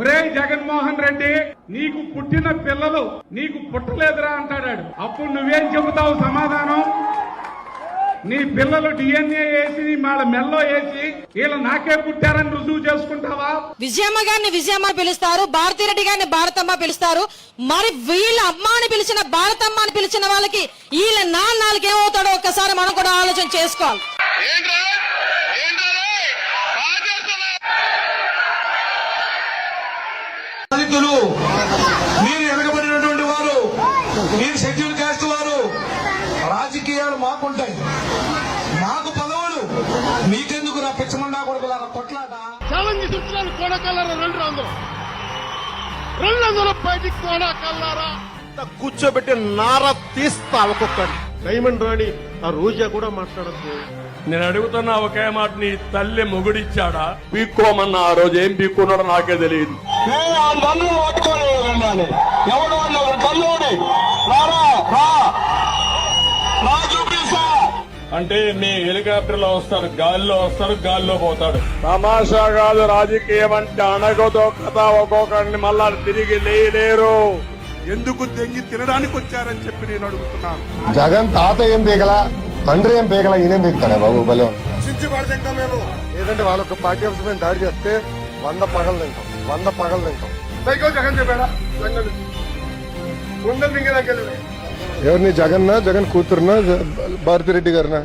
ఒరే జగన్మోహన్ రెడ్డి నీకు పుట్టిన పిల్లలు నీకు పుట్టలేదురా అంటాడాడు. అప్పుడు నువ్వేం చెబుతావు సమాధానం? నీ పిల్లలు డిఎన్ఏ వేసి వాళ్ళ మెల్లో వేసి వీళ్ళు నాకే పుట్టారని రుజువు చేసుకుంటావా? విజయమ్మ గారిని విజయమ్మ అని పిలుస్తారు భారతిరెడ్డి గారిని భారతమ్మ పిలుస్తారు. మరి వీళ్ళ అమ్మ అని పిలిచిన భారతమ్మ అని పిలిచిన వాళ్ళకి వీళ్ళ నాన్నలకి ఏమవుతాడో ఒక్కసారి మనం కూడా ఆలోచన చేసుకోవాలి. మీరు షెడ్యూల్ కాస్ట్ వారు రాజకీయాలు మాకుంటాయి. మాకు పదవులు. మీకెందుకు నా పిచ్చమండా కొడుకులారా? కొట్లాట ఛాలెంజ్ చెప్తున్నాను కోడకల్లారా? రెండు అందరూ రెండు అందరూ బయటికి కోడకల్లారా? కూర్చోబెట్టి నార తీస్తా ఒక్కొక్కటి డైమండ్ రాణి ఆ రోజా కూడా మాట్లాడద్దు. నేను అడుగుతున్నా ఒకే మాట నీ తల్లి మొగుడిచ్చాడా? పీక్కోమన్నా ఆ రోజు ఏం పీక్కున్నాడో నాకే తెలియదు. ఎవడు అంటే నీ హెలికాప్టర్లో వస్తారు గాల్లో వస్తారు గాల్లో పోతాడు. తమాషా కాదు రాజకీయం అంటే అనగదో కథ ఒక్కొక్కడిని మళ్ళా తిరిగి లేయలేరు ఎందుకు దెంగి తినడానికి వచ్చారని చెప్పి నేను అడుగుతున్నాను. జగన్ తాత ఏం పీకల? తండ్రి ఏం పీకల? ఈయనేం పీకుతాడే బాబు? బలే ఏదంటే వాళ్ళొక పాఠ్యాంశమైన దాడి చేస్తే వంద పగలు తింటాం. వంద పగలు తింటాం. జగన్ చెప్పాడా? జగన్. ఉండదు ఎవరిని? జగన్నా? జగన్ కూతురునా? భారతిరెడ్డి గారినా?